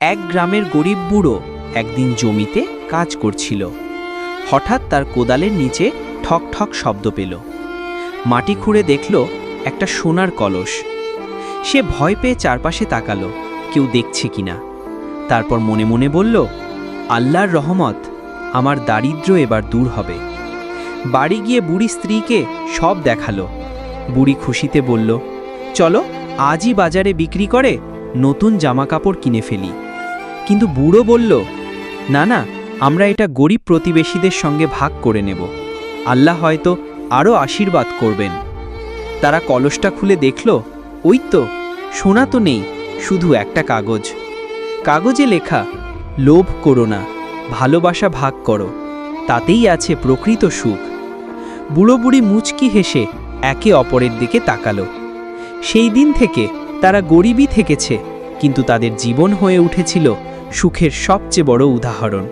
এক গ্রামের গরিব বুড়ো একদিন জমিতে কাজ করছিল। হঠাৎ তার কোদালের নিচে ঠক ঠক শব্দ পেল। মাটি খুঁড়ে দেখল একটা সোনার কলস। সে ভয় পেয়ে চারপাশে তাকালো, কেউ দেখছে কিনা। তারপর মনে মনে বলল, আল্লাহর রহমত, আমার দারিদ্র্য এবার দূর হবে। বাড়ি গিয়ে বুড়ি স্ত্রীকে সব দেখাল। বুড়ি খুশিতে বলল, চলো, আজই বাজারে বিক্রি করে নতুন জামা কাপড় কিনে ফেলি। কিন্তু বুড়ো বলল, না না, আমরা এটা গরিব প্রতিবেশীদের সঙ্গে ভাগ করে নেব। আল্লাহ হয়তো আরও আশীর্বাদ করবেন। তারা কলসটা খুলে দেখল, ওই তো, সোনা তো নেই, শুধু একটা কাগজ। কাগজে লেখা, লোভ করো না, ভালোবাসা ভাগ করো, তাতেই আছে প্রকৃত সুখ। বুড়ো বুড়ি মুচকি হেসে একে অপরের দিকে তাকালো। সেই দিন থেকে তারা গরিবই থেকেছে, কিন্তু তাদের জীবন হয়ে উঠেছিল সুখের সবচেয়ে বড় উদাহরণ।